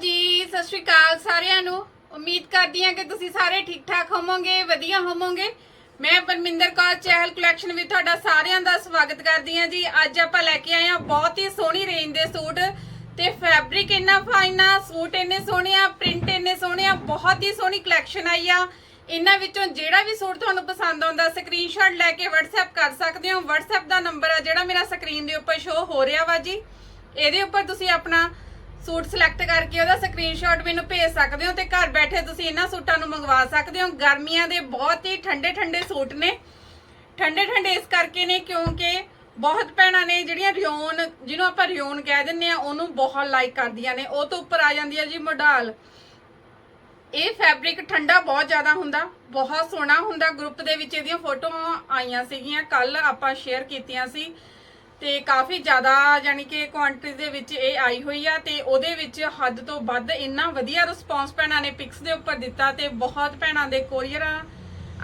ਜੀ, ਸਤਿ ਸ਼੍ਰੀ ਅਕਾਲ ਸਾਰਿਆਂ ਨੂੰ। ਉਮੀਦ ਕਰਦੀ ਹਾਂ ਕਿ ਤੁਸੀਂ ਸਾਰੇ ਠੀਕ ਠਾਕ ਹੋਵੋਗੇ, ਵਧੀਆ ਹੋਵੋਗੇ। ਮੈਂ ਪਰਮਿੰਦਰ ਕੌਰ, ਚਹਿਲ ਕਲੈਕਸ਼ਨ ਵਿੱਚ ਤੁਹਾਡਾ ਸਾਰਿਆਂ ਦਾ ਸਵਾਗਤ ਕਰਦੀ ਹਾਂ ਜੀ। ਅੱਜ ਆਪਾਂ ਲੈ ਕੇ ਆਏ ਹਾਂ ਬਹੁਤ ਹੀ ਸੋਹਣੀ ਰੇਂਜ ਦੇ ਸੂਟ ਤੇ ਫੈਬਰਿਕ ਇੰਨਾ ਫਾਈਨ ਆ, ਸੂਟ ਇੰਨੇ ਸੋਹਣੇ ਆ ਪ੍ਰਿੰਟ ਇੰਨੇ ਸੋਹਣੇ ਆ, ਬਹੁਤ ਹੀ ਸੋਹਣੀ ਕਲੈਕਸ਼ਨ ਆਈ ਆ। ਇਹਨਾਂ ਵਿੱਚੋਂ ਜਿਹੜਾ ਵੀ ਸੂਟ ਤੁਹਾਨੂੰ ਪਸੰਦ ਆਉਂਦਾ ਸਕਰੀਨਸ਼ਾਟ ਲੈ ਕੇ WhatsApp ਕਰ ਸਕਦੇ ਹੋ। WhatsApp ਦਾ ਨੰਬਰ ਆ ਜਿਹੜਾ ਮੇਰਾ ਸਕਰੀਨ ਦੇ ਉੱਪਰ ਸ਼ੋ ਹੋ ਰਿਹਾ ਵਾ ਜੀ। ਇਹਦੇ ਉੱਪਰ ਤੁਸੀਂ ਆਪਣਾ ਸੂਟ ਸਿਲੈਕਟ ਕਰਕੇ ਉਹਦਾ ਸਕਰੀਨਸ਼ਾਟ ਮੈਨੂੰ ਭੇਜ ਸਕਦੇ ਹੋ ਤੇ ਘਰ ਬੈਠੇ ਤੁਸੀਂ ਇਹਨਾਂ ਸੂਟਾਂ ਨੂੰ ਮੰਗਵਾ ਸਕਦੇ ਹੋ। ਗਰਮੀਆਂ ਦੇ ਬਹੁਤ ਹੀ ਠੰਡੇ ਠੰਡੇ ਸੂਟ ਨੇ। ਠੰਡੇ ਠੰਡੇ ਇਸ ਕਰਕੇ ਨੇ ਕਿਉਂਕਿ ਬਹੁਤ ਭੈਣਾਂ ਨੇ ਜਿਹੜੀਆਂ ਰਿਓਨ, ਜਿਹਨੂੰ ਆਪਾਂ ਰਿਓਨ ਕਹਿ ਦਿੰਦੇ ਆ ਉਹਨੂੰ ਬਹੁਤ ਲਾਈਕ ਕਰਦੀਆਂ ਨੇ। ਉਹ ਤੋਂ ਉੱਪਰ ਆ ਜਾਂਦੀ ਹੈ ਜੀ ਮੋਢਾਲ। ਇਹ ਫੈਬਰਿਕ ਠੰਡਾ ਬਹੁਤ ਜ਼ਿਆਦਾ ਹੁੰਦਾ, ਬਹੁਤ ਸੋਹਣਾ ਹੁੰਦਾ। ਗਰੁੱਪ ਦੇ ਵਿੱਚ ਇਹਦੀਆਂ ਫੋਟੋਆਂ ਆਈਆਂ ਸੀਗੀਆਂ ਕੱਲ ਆਪਾਂ ਸ਼ੇਅਰ ਕੀਤੀਆਂ ਸੀ। ਤੇ ਕਾਫੀ ਜ਼ਿਆਦਾ ਯਾਨੀ ਕਿ ਕੁਆਂਟੀਟੀ ਦੇ ਵਿੱਚ ਇਹ ਆਈ ਹੋਈ ਆ ਤੇ ਉਹਦੇ ਵਿੱਚ ਹੱਦ ਤੋਂ ਵੱਧ ਇੰਨਾ ਵਧੀਆ ਰਿਸਪੌਂਸ ਭੈਣਾਂ ਨੇ ਪਿਕਸ ਦੇ ਉੱਪਰ ਦਿੱਤਾ ਤੇ ਬਹੁਤ ਭੈਣਾਂ ਦੇ ਕੋਰੀਅਰਾਂ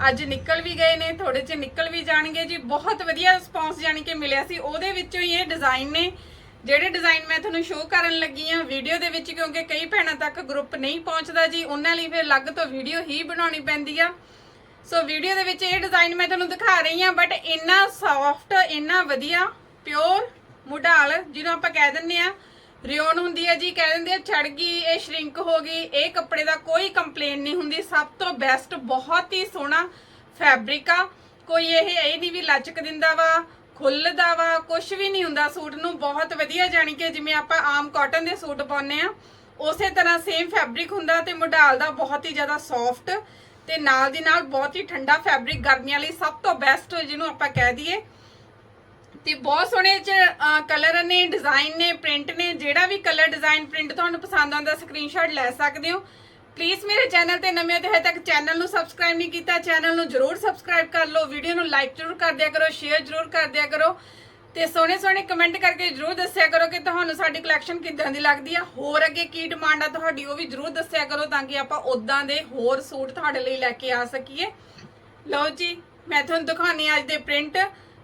ਅੱਜ ਨਿਕਲ ਵੀ ਗਏ ਨੇ ਥੋੜੇ ਚ ਨਿਕਲ ਵੀ ਜਾਣਗੇ ਜੀ। ਬਹੁਤ ਵਧੀਆ ਰਿਸਪੌਂਸ ਯਾਨੀ ਕਿ ਮਿਲਿਆ ਸੀ। ਉਹਦੇ ਵਿੱਚੋਂ ਹੀ ਇਹ ਡਿਜ਼ਾਈਨ ਨੇ, ਜਿਹੜੇ ਡਿਜ਼ਾਈਨ ਮੈਂ ਤੁਹਾਨੂੰ ਸ਼ੋਅ ਕਰਨ ਲੱਗੀ ਆ ਵੀਡੀਓ ਦੇ ਵਿੱਚ, ਕਿਉਂਕਿ ਕਈ ਭੈਣਾਂ ਤੱਕ ਗਰੁੱਪ ਨਹੀਂ ਪਹੁੰਚਦਾ ਜੀ, ਉਹਨਾਂ ਲਈ ਫਿਰ ਅਲੱਗ ਤੋਂ ਵੀਡੀਓ ਹੀ ਬਣਾਉਣੀ ਪੈਂਦੀ ਆ। ਸੋ ਵੀਡੀਓ ਦੇ ਵਿੱਚ ਇਹ ਡਿਜ਼ਾਈਨ ਮੈਂ ਤੁਹਾਨੂੰ ਦਿਖਾ ਰਹੀ ਆ ਬਟ ਇੰਨਾ ਸੌਫਟ ਇੰਨਾ ਵਧੀਆ ਪਿਓਰ ਮੁਢਾਲ, ਜਿਹਨੂੰ ਆਪਾਂ ਕਹਿ ਦਿੰਨੇ ਆ ਰਿਓਨ ਹੁੰਦੀ ਹੈ ਜੀ, ਕਹਿ ਦਿੰਦੇ ਆ ਛੜ ਗਈ, ਇਹ ਸ਼ਰਿੰਕ ਹੋ ਗਈ। ਇਹ ਕੱਪੜੇ ਦਾ ਕੋਈ ਕੰਪਲੇਨ ਨਹੀਂ ਹੁੰਦੀ। ਸਭ ਤੋਂ ਬੈਸਟ ਬਹੁਤ ਹੀ ਸੋਹਣਾ ਫੈਬਰਿਕ ਆ। ਕੋਈ ਇਹ ਇਹ ਨਹੀਂ ਵੀ ਲਚਕ ਦਿੰਦਾ ਵਾ, ਖੁੱਲਦਾ ਵਾ ਕੁਝ ਵੀ ਨਹੀਂ ਹੁੰਦਾ ਸੂਟ ਨੂੰ। ਬਹੁਤ ਵਧੀਆ, ਜਾਣੀ ਕਿ ਜਿਵੇਂ ਆਪਾਂ ਆਮ ਕਾਟਨ ਦੇ ਸੂਟ ਪਾਉਂਦੇ ਆ ਉਸੇ ਤਰ੍ਹਾਂ ਸੇਮ ਫੈਬਰਿਕ ਹੁੰਦਾ ਤੇ ਮੁਢਾਲ ਦਾ ਬਹੁਤ ਹੀ ਜ਼ਿਆਦਾ ਸੌਫਟ ਤੇ ਨਾਲ ਦੀ ਨਾਲ ਬਹੁਤ ਹੀ ਠੰਡਾ ਫੈਬਰਿਕ ਗਰਮੀਆਂ ਲਈ ਸਭ ਤੋਂ ਬੈਸਟ ਜਿਹਨੂੰ ਆਪਾਂ ਕਹਿ ਦਈਏ। ਤੇ ਬਹੁਤ ਸੋਹਣੇ ਚ ਕਲਰ ਨੇ ਡਿਜ਼ਾਈਨ ਨੇ ਪ੍ਰਿੰਟ ਨੇ, ਜਿਹੜਾ ਵੀ ਕਲਰ ਡਿਜ਼ਾਈਨ ਪ੍ਰਿੰਟ ਤੁਹਾਨੂੰ ਪਸੰਦ ਆਉਂਦਾ ਸਕਰੀਨਸ਼ਾਟ ਲੈ ਸਕਦੇ ਹੋ। ਪਲੀਜ਼ ਮੇਰੇ ਚੈਨਲ ਤੇ ਨਵੇਂ ਹੋ ਤੇ ਹਜੇ ਤੱਕ ਚੈਨਲ ਨੂੰ ਸਬਸਕ੍ਰਾਈਬ ਨਹੀਂ ਕੀਤਾ ਚੈਨਲ ਨੂੰ ਜਰੂਰ ਸਬਸਕ੍ਰਾਈਬ ਕਰ ਲਓ ਵੀਡੀਓ ਨੂੰ ਲਾਈਕ ਜਰੂਰ ਕਰ ਦਿਆ ਕਰੋ ਸ਼ੇਅਰ ਜਰੂਰ ਕਰ ਦਿਆ ਕਰੋ ਤੇ ਸੋਹਣੇ ਸੋਹਣੇ ਕਮੈਂਟ ਕਰਕੇ ਜਰੂਰ ਦੱਸਿਆ ਕਰੋ ਕਿ ਤੁਹਾਨੂੰ ਸਾਡੀ ਕਲੈਕਸ਼ਨ ਕਿੱਦਾਂ ਦੀ ਲੱਗਦੀ ਆ। ਹੋਰ ਅੱਗੇ ਕੀ ਡਿਮਾਂਡ ਆ ਤੁਹਾਡੀ ਉਹ ਵੀ ਜਰੂਰ ਦੱਸਿਆ ਕਰੋ ਤਾਂ ਕਿ ਆਪਾਂ ਉਦਾਂ ਦੇ ਹੋਰ ਸੂਟ ਤੁਹਾਡੇ ਲਈ ਲੈ ਕੇ ਆ ਸਕੀਏ। ਲਓ ਜੀ, ਮੈਂ ਤੁਹਾਨੂੰ ਦਿਖਾਉਣੀ ਅੱਜ ਦੇ ਪ੍ਰਿੰਟ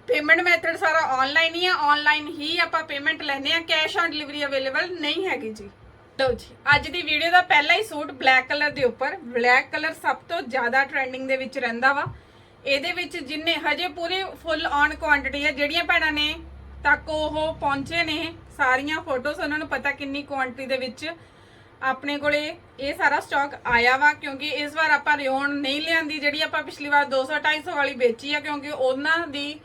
ਪੇਮੈਂਟ ਮੈਥਡ ਸਾਰਾ ਆਨਲਾਈਨ ਹੀ ਆ ਆਨਲਾਈਨ ਹੀ ਆਪਾਂ ਪੇਮੈਂਟ ਲੈਨੇ ਆ ਕੈਸ਼ ਔਨ ਡਿਲੀਵਰੀ ਅਵੇਲੇਬਲ ਨਹੀਂ ਹੈਗੀ ਜੀ। ਲਓ ਜੀ, ਅੱਜ ਦੀ ਵੀਡੀਓ ਦਾ ਪਹਿਲਾ ਹੀ ਸੂਟ ਬਲੈਕ ਕਲਰ ਦੇ ਉੱਪਰ। ਬਲੈਕ ਕਲਰ ਸਭ ਤੋਂ ਜ਼ਿਆਦਾ ਟ੍ਰੈਂਡਿੰਗ ਦੇ ਵਿੱਚ ਰਹਿੰਦਾ ਵਾ। ਇਹਦੇ ਵਿੱਚ ਜਿੰਨੇ ਹਜੇ ਪੂਰੇ ਫੁੱਲ ਔਨ ਕੁਆਂਟੀਟੀ ਹੈ ਜਿਹੜੀਆਂ ਭੈਣਾਂ ਨੇ ਤੱਕ ਉਹ ਪਹੁੰਚੇ ਨੇ, ਸਾਰੀਆਂ ਫੋਟੋਸ ਉਹਨਾਂ ਨੂੰ ਪਤਾ ਕਿੰਨੀ ਕੁਆਂਟੀਟੀ ਦੇ ਵਿੱਚ ਆਪਣੇ ਕੋਲੇ ਇਹ ਸਾਰਾ ਸਟਾਕ ਆਇਆ ਵਾ, ਕਿਉਂਕਿ ਇਸ ਵਾਰ ਆਪਾਂ ਰਿਓਨ ਨਹੀਂ ਲਿਆਂਦੀ, ਜਿਹੜੀ ਆਪਾਂ ਪਿਛਲੀ ਵਾਰ 200 250 ਵਾਲੀ ਵੇਚੀ ਆ, ਕਿਉਂਕਿ ਉਹਨਾਂ ਦੀ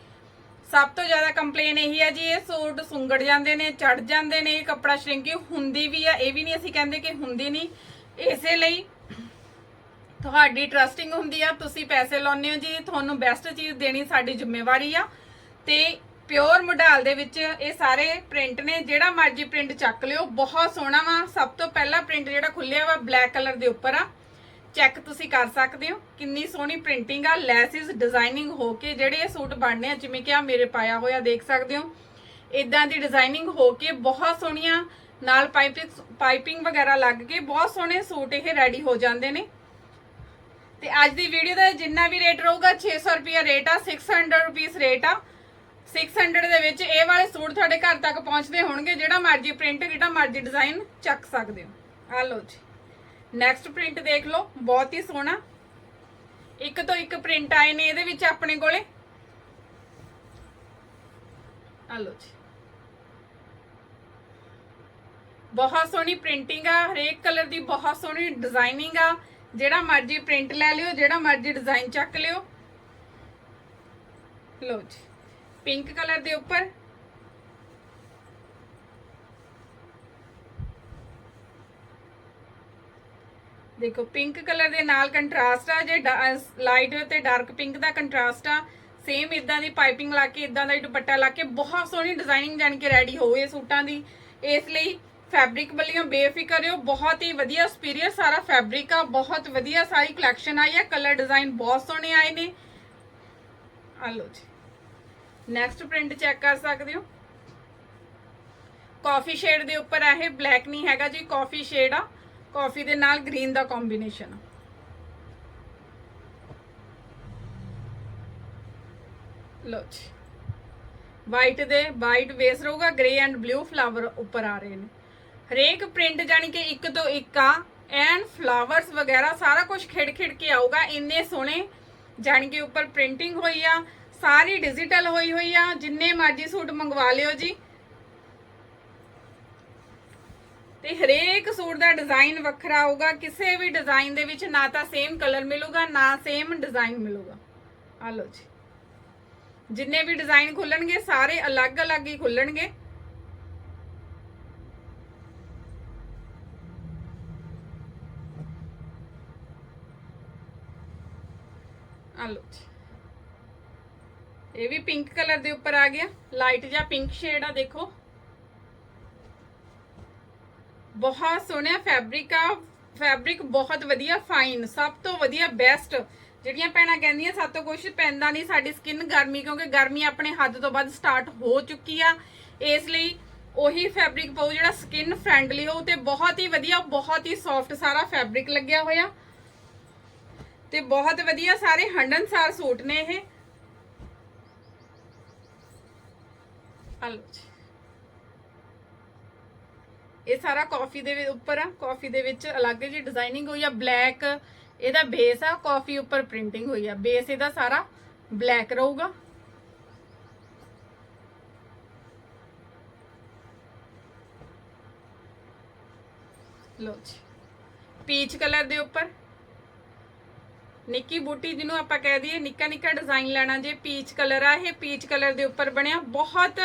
ਸਭ ਤੋਂ ਜ਼ਿਆਦਾ ਕੰਪਲੇਨ ਇਹੀ ਹੈ ਜੀ, ਇਹ ਸੂਟ ਸੁੰਗੜ ਜਾਂਦੇ ਨੇ ਚੜ ਜਾਂਦੇ ਨੇ, ਇਹ ਕੱਪੜਾ ਸ਼ਰਿੰਕੀ ਹੁੰਦੀ ਵੀ ਆ, ਇਹ ਵੀ ਨਹੀਂ ਅਸੀਂ ਕਹਿੰਦੇ ਕਿ ਹੁੰਦੀ ਨਹੀਂ। ਇਸੇ ਲਈ ਤੁਹਾਡੀ ਟਰਸਟਿੰਗ ਹੁੰਦੀ ਆ, ਤੁਸੀਂ ਪੈਸੇ ਲਾਉਂਦੇ ਹੋ ਜੀ, ਤੁਹਾਨੂੰ ਬੈਸਟ ਚੀਜ਼ ਦੇਣੀ ਸਾਡੀ ਜ਼ਿੰਮੇਵਾਰੀ ਆ। ਤੇ ਪਿਓਰ ਮੋਡਲ ਦੇ ਵਿੱਚ ਇਹ ਸਾਰੇ ਪ੍ਰਿੰਟ ਨੇ, ਜਿਹੜਾ ਮਰਜ਼ੀ ਪ੍ਰਿੰਟ ਚੱਕ ਲਿਓ, ਬਹੁਤ ਸੋਹਣਾ ਵਾ। ਸਭ ਤੋਂ ਪਹਿਲਾ ਪ੍ਰਿੰਟ ਜਿਹੜਾ ਖੁੱਲਿਆ ਵਾ ਬਲੈਕ ਕਲਰ ਦੇ ਉੱਪਰ ਆ। ਚੈੱਕ ਤੁਸੀਂ ਕਰ ਸਕਦੇ ਹੋ। ਕਿੰਨੀ ਸੋਹਣੀ ਪ੍ਰਿੰਟਿੰਗ ਆ, ਲੈਸਿਸ ਡਿਜ਼ਾਈਨਿੰਗ ਹੋ ਕੇ ਜਿਹੜੇ ਇਹ ਸੂਟ ਬਣਨੇ ਆ, ਜਿਵੇਂ ਕਿ ਆ ਮੇਰੇ ਪਾਇਆ ਹੋਇਆ ਦੇਖ ਸਕਦੇ ਹੋ। ਇਦਾਂ ਦੀ ਡਿਜ਼ਾਈਨਿੰਗ ਹੋ ਕੇ ਬਹੁਤ ਸੋਹਣੀਆਂ ਨਾਲ ਪਾਈਪਿੰਗ ਪਾਈਪਿੰਗ ਵਗੈਰਾ ਲੱਗ ਕੇ ਬਹੁਤ ਸੋਹਣੇ ਸੂਟ ਇਹ ਰੈਡੀ ਹੋ ਜਾਂਦੇ ਨੇ। ਤੇ ਅੱਜ ਦੀ ਵੀਡੀਓ ਦਾ ਜਿੰਨਾ ਵੀ ਰੇਟ ਰਹੂਗਾ 600 ਰੁਪਿਆ ਰੇਟ ਆ 600 ਰੁਪੀਸ ਰੇਟ ਆ। 600 ਦੇ ਵਿੱਚ ਇਹ ਵਾਲੇ ਸੂਟ ਤੁਹਾਡੇ ਘਰ ਤੱਕ ਪਹੁੰਚਦੇ ਹੋਣਗੇ, ਜਿਹੜਾ ਮਰਜ਼ੀ ਪ੍ਰਿੰਟ ਜਿਹੜਾ ਮਰਜ਼ੀ ਡਿਜ਼ਾਈਨ ਚੱਕ ਸਕਦੇ ਹੋ। ਆ ਲਓ ਜੀ। ਨੈਕਸਟ ਪ੍ਰਿੰਟ ਦੇਖ ਲਓ, ਬਹੁਤ ਹੀ ਸੋਹਣਾ। ਇੱਕ ਤੋਂ ਇੱਕ ਪ੍ਰਿੰਟ ਆਏ ਨੇ ਇਹਦੇ ਵਿੱਚ ਆਪਣੇ ਕੋਲੇ। ਆ ਲਓ ਜੀ। ਬਹੁਤ ਸੋਹਣੀ ਪ੍ਰਿੰਟਿੰਗ ਆ, ਹਰੇਕ ਕਲਰ ਦੀ ਬਹੁਤ ਸੋਹਣੀ ਡਿਜ਼ਾਈਨਿੰਗ ਆ। ਜਿਹੜਾ ਮਰਜ਼ੀ ਪ੍ਰਿੰਟ ਲੈ ਲਿਓ, ਜਿਹੜਾ ਮਰਜ਼ੀ ਡਿਜ਼ਾਈਨ ਚੱਕ ਲਿਓ। ਲਓ ਜੀ। ਪਿੰਕ ਕਲਰ ਦੇ ਉੱਪਰ ਦੇਖੋ ਪਿੰਕ ਕਲਰ ਦੇ ਨਾਲ ਕੰਟਰਾਸਟ ਆ, ਜੇ ਲਾਈਟ ਤੇ ਡਾਰਕ ਪਿੰਕ ਦਾ ਕੰਟਰਾਸਟ ਆ ਸੇਮ ਇਦਾਂ ਦੀ ਪਾਈਪਿੰਗ ਲਾ ਕੇ ਇਦਾਂ ਦਾ ਹੀ ਦੁਪੱਟਾ ਲਾ ਕੇ, ਬਹੁਤ ਸੋਹਣੀ ਡਿਜ਼ਾਈਨਿੰਗ ਜਾਣ ਕੇ ਰੈਡੀ ਹੋਏ ਸੂਟਾਂ ਦੀ। ਇਸ ਲਈ ਫੈਬਰਿਕ ਵੱਲੋਂ ਬੇਫਿਕਰ ਹੋ ਬਹੁਤ ਹੀ ਵਧੀਆ ਸੁਪੀਰੀਅਰ ਸਾਰਾ ਫੈਬਰਿਕ ਆ, ਬਹੁਤ ਵਧੀਆ ਸਾਰੀ ਕਲੈਕਸ਼ਨ ਆਈ ਆ ਕਲਰ ਡਿਜ਼ਾਈਨ ਬਹੁਤ ਸੋਹਣੇ ਆਏ ਨੇ। ਆ ਲਓ ਜੀ। ਨੈਕਸਟ ਪ੍ਰਿੰਟ ਚੈੱਕ ਕਰ ਸਕਦੇ ਹੋ। ਕਾਫੀ ਸ਼ੇਡ ਦੇ ਉੱਪਰ ਇਹ ਬਲੈਕ ਨਹੀਂ ਹੈਗਾ ਜੀ ਕਾਫੀ ਸ਼ੇਡ ਆ। ਕਾਫੀ ਦੇ ਨਾਲ ਗ੍ਰੀਨ ਦਾ ਕੰਬੀਨੇਸ਼ਨ ਲੋ ਜੀ। ਵਾਈਟ ਦੇ ਵਾਈਟ ਬੇਸ ਰਹੂਗਾ ਗ੍ਰੇ ਐਂਡ ਬਲੂ ਫਲਾਵਰ ਉੱਪਰ ਆ ਰਹੇ ਨੇ। ਹਰੇਕ ਪ੍ਰਿੰਟ ਜਾਨੀ ਕਿ ਇੱਕ ਤੋਂ ਇੱਕ ਆ ਐਨ ਫਲਾਵਰਸ ਵਗੈਰਾ ਸਾਰਾ ਕੁਝ ਖਿੜ ਖਿੜ ਕੇ ਆਊਗਾ, ਇੰਨੇ ਸੋਹਣੇ ਜਾਨੀ ਕਿ ਉੱਪਰ ਪ੍ਰਿੰਟਿੰਗ ਹੋਈ ਆ, ਸਾਰੀ ਡਿਜੀਟਲ ਹੋਈ ਹੋਈ ਆ, ਜਿੰਨੇ ਮਰਜ਼ੀ ਸੂਟ ਮੰਗਵਾ ਲਿਓ ਜੀ। ਤੇ ਹਰੇਕ ਸੂਟ ਦਾ ਡਿਜ਼ਾਈਨ ਵੱਖਰਾ ਆਊਗਾ ਕਿਸੇ ਵੀ ਡਿਜ਼ਾਈਨ ਦੇ ਵਿੱਚ ਨਾ ਤਾਂ ਸੇਮ ਕਲਰ ਮਿਲੂਗਾ, ਨਾ ਸੇਮ ਡਿਜ਼ਾਈਨ ਮਿਲੂਗਾ। ਆ ਲਓ ਜੀ। ਜਿੰਨੇ ਵੀ ਡਿਜ਼ਾਈਨ ਖੁੱਲਣਗੇ, ਸਾਰੇ ਅਲੱਗ-ਅਲੱਗ ਹੀ ਖੁੱਲਣਗੇ। ਆ ਲਓ ਜੀ। ਇਹ ਵੀ ਪਿੰਕ ਕਲਰ ਦੇ ਉੱਪਰ ਆ ਗਿਆ। ਲਾਈਟ ਜਿਹਾ ਪਿੰਕ ਸ਼ੇਡ ਆ, ਦੇਖੋ। ਬਹੁਤ ਸੋਹਣਾ ਫੈਬਰਿਕ ਆ। ਫੈਬਰਿਕ ਬਹੁਤ ਵਧੀਆ ਫਾਈਨ ਸਭ ਤੋਂ ਵਧੀਆ ਬੈਸਟ ਜਿਹੜੀਆਂ ਭੈਣਾਂ ਕਹਿੰਦੀਆਂ ਸਾਤੋਂ ਕੁਝ ਪੈਂਦਾ ਨਹੀਂ ਸਾਡੀ ਸਕਿਨ ਗਰਮੀ, ਕਿਉਂਕਿ ਗਰਮੀ ਆਪਣੇ ਹੱਦ ਤੋਂ ਵੱਧ ਸਟਾਰਟ ਹੋ ਚੁੱਕੀ ਆ। ਇਸ ਲਈ ਉਹੀ ਫੈਬਰਿਕ ਪਾਓ ਜਿਹੜਾ ਸਕਿਨ ਫ੍ਰੈਂਡਲੀ ਹੋ, ਤੇ ਬਹੁਤ ਹੀ ਵਧੀਆ, ਬਹੁਤ ਹੀ ਸੌਫਟ ਸਾਰਾ ਫੈਬਰਿਕ ਲੱਗਿਆ ਹੋਇਆ। ਤੇ ਬਹੁਤ ਵਧੀਆ ਸਾਰੇ ਹੰਡਨਸਾਰ ਸੂਟ ਨੇ ਇਹ। ਆ ਜੀ। ਇਹ ਸਾਰਾ ਕਾਫੀ ਦੇ ਉੱਪਰ ਆ ਕਾਫੀ ਦੇ ਵਿੱਚ ਅਲੱਗ ਜਿਹੀ ਡਿਜ਼ਾਈਨਿੰਗ ਹੋਈ ਆ ਬਲੈਕ ਇਹਦਾ ਬੇਸ ਆ ਕਾਫੀ ਉੱਪਰ ਪ੍ਰਿੰਟਿੰਗ ਹੋਈ ਆ। ਬੇਸ ਇਹਦਾ ਸਾਰਾ ਬਲੈਕ ਰਹੂਗਾ। ਲੋ ਜੀ। ਪੀਚ ਕਲਰ ਦੇ ਉੱਪਰ। ਨਿੱਕੀ ਬੂਟੀ ਜਿਹਨੂੰ ਆਪਾਂ ਕਹਿ ਦਈਏ ਨਿੱਕਾ ਨਿੱਕਾ ਡਿਜ਼ਾਈਨ ਲੈਣਾ ਜੇ ਪੀਚ ਕਲਰ ਆ, ਇਹ ਪੀਚ ਕਲਰ ਦੇ ਉੱਪਰ ਬਣਿਆ। ਬਹੁਤ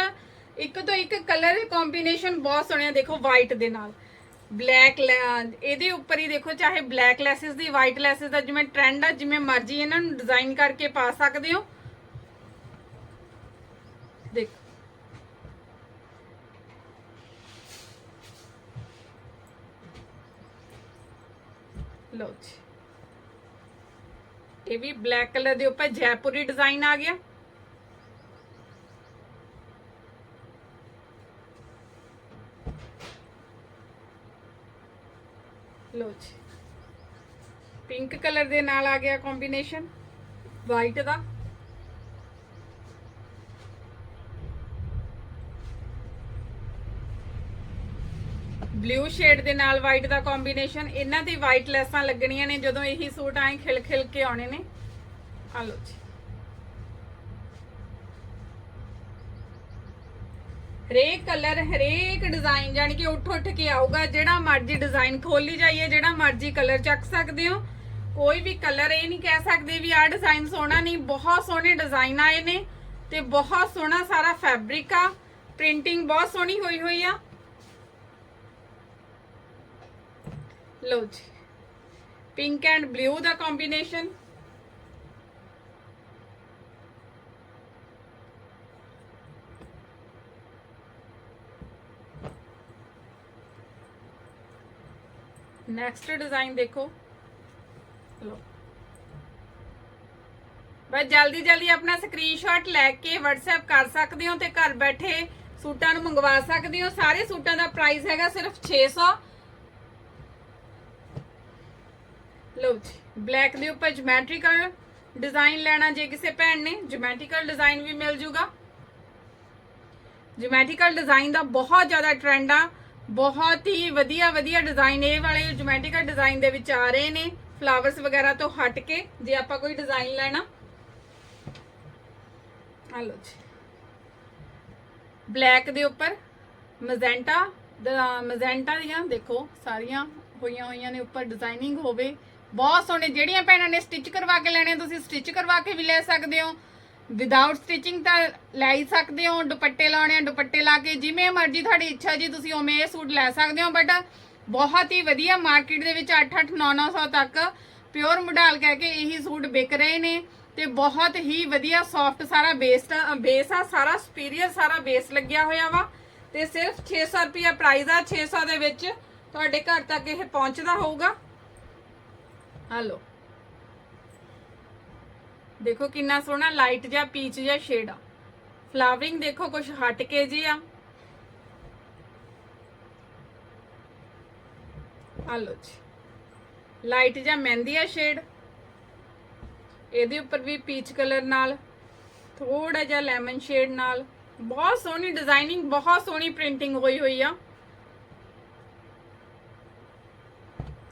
ਇੱਕ ਤੋਂ ਇੱਕ ਕਲਰ ਕੰਬੀਨੇਸ਼ਨ ਬਹੁਤ ਸੋਹਣਿਆ ਦੇਖੋ ਵਾਈਟ ਦੇ ਨਾਲ। ਬਲੈਕ ਇਹਦੇ ਉੱਪਰ ਹੀ ਦੇਖੋ, ਚਾਹੇ ਬਲੈਕ ਲੈਸਸ ਦੀ ਵਾਈਟ ਲੈਸਸ ਦਾ, ਜਿਵੇਂ ਟ੍ਰੈਂਡ ਆ, ਜਿਵੇਂ ਮਰਜ਼ੀ ਇਹਨਾਂ ਨੂੰ ਡਿਜ਼ਾਈਨ ਕਰਕੇ ਪਾ ਸਕਦੇ ਹੋ। ਦੇਖੋ। ਲਓ ਜੀ। ਇਹ ਵੀ ਬਲੈਕ ਕਲਰ ਦੇ ਉੱਪਰ ਜੈਪੁਰੀ ਡਿਜ਼ਾਈਨ ਆ ਗਿਆ। ਲੋ ਪਿੰਕ ਕਲਰ ਦੇ ਨਾਲ ਆ ਗਿਆ ਕੰਬੀਨੇਸ਼ਨ ਵਾਈਟ ਦਾ। ਬਲੂ ਸ਼ੇਡ ਦੇ ਨਾਲ ਵਾਈਟ ਦਾ ਕੰਬੀਨੇਸ਼ਨ ਇਹਨਾਂ ਦੀ ਵਾਈਟ ਲੈਸਾਂ ਲੱਗਣੀਆਂ ਨੇ ਜਦੋਂ ਇਹੀ ਸੂਟ ਆਏ ਖਿਲ ਖਿਲ ਕੇ ਆਉਣੇ ਨੇ। ਆ ਲੋ ਜੀ। ਹਰੇਕ ਕਲਰ, ਹਰੇਕ ਡਿਜ਼ਾਈਨ ਜਾਨੀ ਕਿ ਉੱਠ ਉੱਠ ਕੇ ਆਊਗਾ, ਜਿਹੜਾ ਮਰਜ਼ੀ ਡਿਜ਼ਾਈਨ ਖੋਲੀ ਜਾਈਏ, ਜਿਹੜਾ ਮਰਜ਼ੀ ਕਲਰ ਚੱਕ ਸਕਦੇ ਹੋ। ਕੋਈ ਵੀ ਕਲਰ ਇਹ ਨਹੀਂ ਕਹਿ ਸਕਦੇ ਵੀ ਆਹ ਡਿਜ਼ਾਈਨ ਸੋਹਣਾ ਨਹੀਂ, ਬਹੁਤ ਸੋਹਣੇ ਡਿਜ਼ਾਈਨ ਆਏ ਨੇ ਤੇ ਬਹੁਤ ਸੋਹਣਾ ਸਾਰਾ ਫੈਬਰਿਕ ਆ ਪ੍ਰਿੰਟਿੰਗ ਬਹੁਤ ਸੋਹਣੀ ਹੋਈ ਹੋਈ ਆ। ਲਓ ਜੀ ਪਿੰਕ ਐਂਡ ਬਲੂ ਦਾ ਕੰਬੀਨੇਸ਼ਨ ਨੈਕਸਟ ਡਿਜ਼ਾਈਨ ਦੇਖੋ। ਲੋ ਬਸ ਜਲਦੀ ਜਲਦੀ ਆਪਣਾ ਸਕਰੀਨਸ਼ਾਟ ਲੈ ਕੇ WhatsApp ਕਰ ਸਕਦੇ ਹੋ ਤੇ ਘਰ ਬੈਠੇ ਸੂਟਾਂ ਨੂੰ ਮੰਗਵਾ ਸਕਦੇ ਹੋ। ਸਾਰੇ ਸੂਟਾਂ ਦਾ ਪ੍ਰਾਈਸ ਹੈਗਾ ਸਿਰਫ 600 ਲਓ ਜੀ ਬਲੈਕ ਦੇ ਉੱਪਰ ਜਿਓਮੈਟ੍ਰੀਕਲ ਡਿਜ਼ਾਈਨ ਲੈਣਾ ਜੇ ਕਿਸੇ ਭੈਣ ਨੇ ਜਿਓਮੈਟ੍ਰੀਕਲ ਡਿਜ਼ਾਈਨ ਵੀ ਮਿਲ ਜੂਗਾ। ਜਿਓਮੈਟ੍ਰੀਕਲ ਡਿਜ਼ਾਈਨ ਦਾ ਬਹੁਤ ਜ਼ਿਆਦਾ ਟ੍ਰੈਂਡ ਆ। ਬਹੁਤ ਹੀ ਵਧੀਆ ਵਧੀਆ ਡਿਜ਼ਾਈਨ ਇਹ ਵਾਲੇ ਜਿਓਮੈਟ੍ਰੀਕਲ ਡਿਜ਼ਾਈਨ ਦੇ ਵਿੱਚ ਆ ਰਹੇ ਨੇ। ਫਲਾਵਰਸ ਵਗੈਰਾ ਤੋਂ ਹਟ ਕੇ, ਜੇ ਆਪਾਂ ਕੋਈ ਡਿਜ਼ਾਈਨ ਲੈਣਾ। ਆ ਲਓ ਜੀ। ਬਲੈਕ ਦੇ ਉੱਪਰ ਮਜ਼ੈਂਟਾ ਮਜ਼ੈਂਟਾ ਦੀਆਂ, ਦੇਖੋ, ਸਾਰੀਆਂ ਹੋਈਆਂ ਹੋਈਆਂ ਨੇ ਉੱਪਰ ਡਿਜ਼ਾਈਨਿੰਗ ਹੋਵੇ। ਬਹੁਤ ਸੋਹਣੇ, ਜਿਹੜੀਆਂ ਭੈਣਾਂ ਨੇ ਸਟਿਚ ਕਰਵਾ ਕੇ ਲੈਣੇ ਤੁਸੀਂ ਸਟਿਚ ਕਰਵਾ ਕੇ ਵੀ ਲੈ ਸਕਦੇ ਹੋ। ਵਿਦਆਊਟ ਸਟਿਚਿੰਗ ਤਾਂ ਲੈ ਹੀ ਸਕਦੇ ਹੋ, ਦੁਪੱਟੇ ਲਾਉਣੇ ਆ, ਦੁਪੱਟੇ ਲਾ ਕੇ ਜਿਵੇਂ ਮਰਜ਼ੀ ਤੁਹਾਡੀ ਇੱਛਾ ਜੀ ਤੁਸੀਂ ਉਵੇਂ ਇਹ ਸੂਟ ਲੈ ਸਕਦੇ ਹੋ ਬਟ ਬਹੁਤ ਹੀ ਵਧੀਆ ਮਾਰਕੀਟ ਦੇ ਵਿੱਚ 8-8 9-900 ਤੱਕ ਪਿਓਰ ਮੋਡਲ ਕਹਿ ਕੇ ਇਹੀ ਸੂਟ ਵਿਕ ਰਹੇ ਨੇ ਤੇ ਬਹੁਤ ਹੀ ਵਧੀਆ ਸੌਫਟ ਸਾਰਾ ਬੇਸ ਬੇਸ ਆ, ਸਾਰਾ ਸੁਪੀਰੀਅਰ ਸਾਰਾ ਬੇਸ ਲੱਗਿਆ ਹੋਇਆ ਵਾ ਤੇ ਸਿਰਫ 600 ਰੁਪਿਆ ਪ੍ਰਾਈਸ ਆ 600 ਦੇ ਵਿੱਚ ਤੁਹਾਡੇ ਘਰ ਤੱਕ ਇਹ ਪਹੁੰਚਦਾ ਹੋਊਗਾ। ਹਲੋ ਦੇਖੋ ਕਿੰਨਾ ਸੋਹਣਾ ਲਾਈਟ ਜਿਹਾ ਪੀਚ ਜਿਹਾ ਸ਼ੇਡ ਆ। ਫਲਾਵਰਿੰਗ ਦੇਖੋ ਕੁਝ ਹਟ ਕੇ ਜੀ ਆ। ਹਲੋ ਜੀ। ਲਾਈਟ ਜਿਹਾ ਮਹਿੰਦੀਆ ਸ਼ੇਡ ਇਹਦੇ ਉੱਪਰ ਵੀ ਪੀਚ ਕਲਰ ਨਾਲ ਥੋੜਾ ਜਿਹਾ ਲੈਮਨ ਸ਼ੇਡ ਨਾਲ। ਬਹੁਤ ਸੋਹਣੀ ਡਿਜ਼ਾਈਨਿੰਗ ਬਹੁਤ ਸੋਹਣੀ ਪ੍ਰਿੰਟਿੰਗ ਹੋਈ ਹੋਈ ਆ।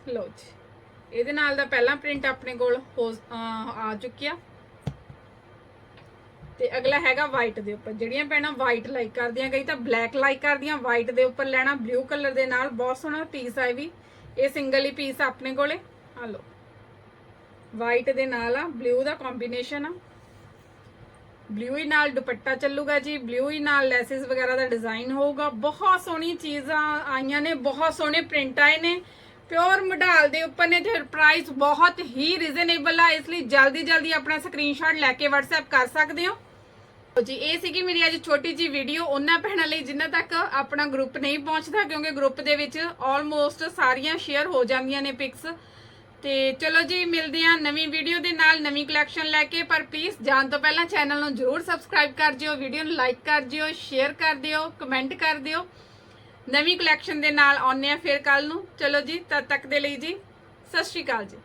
ਲੋ ਜੀ। ਇਹਦੇ ਨਾਲ ਦਾ ਪਹਿਲਾ ਪ੍ਰਿੰਟ ਆਪਣੇ ਕੋਲ ਹੋ ਆ ਚੁੱਕਿਆ। ਤੇ ਅਗਲਾ ਹੈਗਾ ਵਾਈਟ ਦੇ ਉੱਪਰ। ਜਿਹੜੀਆਂ ਭੈਣਾਂ ਵਾਈਟ ਲਾਈਕ ਕਰਦੀਆਂ, ਕਈ ਤਾਂ ਬਲੈਕ ਲਾਈਕ ਕਰਦੀਆਂ ਵਾਈਟ ਦੇ ਉੱਪਰ ਲੈਣਾ ਬਲੂ ਕਲਰ ਦੇ ਨਾਲ, ਬਹੁਤ ਸੋਹਣਾ ਪੀਸ ਆ ਵੀ। ਇਹ ਸਿੰਗਲ ਹੀ ਪੀਸ ਆਪਣੇ ਕੋਲੇ। ਆ ਲਓ। ਵਾਈਟ ਦੇ ਨਾਲ ਆ ਬਲੂ ਦਾ ਕੰਬੀਨੇਸ਼ਨ ਆ। ਬਲੂ ਹੀ ਨਾਲ ਦੁਪੱਟਾ ਚੱਲੂਗਾ ਜੀ ਬਲੂ ਹੀ ਨਾਲ ਲੈਸਸ ਵਗੈਰਾ ਦਾ ਡਿਜ਼ਾਈਨ ਹੋਊਗਾ। ਬਹੁਤ ਸੋਹਣੀ ਚੀਜ਼ਾਂ ਆਈਆਂ ਨੇ, ਬਹੁਤ ਸੋਹਣੇ ਪ੍ਰਿੰਟ ਆਏ ਨੇ। ਪਿਓਰ ਮਡਾਲ ਦੇ ਉੱਪਰ ਨੇ ਤੇ ਪ੍ਰਾਈਸ ਬਹੁਤ ਹੀ ਰੀਜ਼ਨੇਬਲ ਆ, ਇਸ ਲਈ ਜਲਦੀ ਜਲਦੀ ਆਪਣਾ ਸਕਰੀਨਸ਼ਾਟ ਲੈ ਕੇ WhatsApp ਕਰ ਸਕਦੇ ਹੋ। ਜੀ, ਇਹ ਸੀਗੀ ਮੇਰੀ ਅੱਜ ਛੋਟੀ ਜੀ ਵੀਡੀਓ ਉਹਨਾਂ ਭੈਣਾਂ ਲਈ ਜਿਨ੍ਹਾਂ ਤੱਕ ਆਪਣਾ ਗਰੁੱਪ ਨਹੀਂ ਪਹੁੰਚਦਾ, ਕਿਉਂਕਿ ਗਰੁੱਪ ਦੇ ਵਿੱਚ ਆਲਮੋਸਟ ਸਾਰੀਆਂ ਸ਼ੇਅਰ ਹੋ ਜਾਂਦੀਆਂ ਨੇ ਪਿਕਸ ਤੇ ਚਲੋ ਜੀ, ਮਿਲਦੇ ਹਾਂ ਨਵੀਂ ਵੀਡੀਓ ਦੇ ਨਾਲ, ਨਵੀਂ ਕਲੈਕਸ਼ਨ ਲੈ ਕੇ। ਪਰ ਪਲੀਜ਼ ਜਾਣ ਤੋਂ ਪਹਿਲਾਂ ਚੈਨਲ ਨੂੰ ਜਰੂਰ ਸਬਸਕ੍ਰਾਈਬ ਕਰ ਜਿਓ ਵੀਡੀਓ ਨੂੰ ਲਾਈਕ ਕਰ ਜਿਓ ਸ਼ੇਅਰ ਕਰ ਦਿਓ ਕਮੈਂਟ ਕਰ ਦਿਓ। ਨਵੀਂ ਕਲੈਕਸ਼ਨ ਦੇ ਨਾਲ ਆਉਂਦੇ ਆ ਫਿਰ ਕੱਲ ਨੂੰ। ਚਲੋ ਜੀ, ਤਦ ਤੱਕ ਦੇ ਲਈ ਜੀ, ਸਤਿ ਸ਼੍ਰੀ ਅਕਾਲ ਜੀ।